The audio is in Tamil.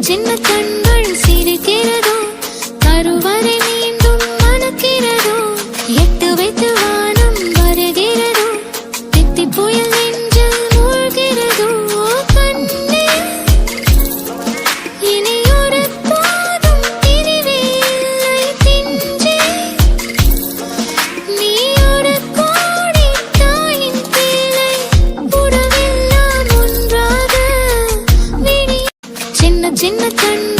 சின்ன கண்கள் சின்ன சின்ன கண்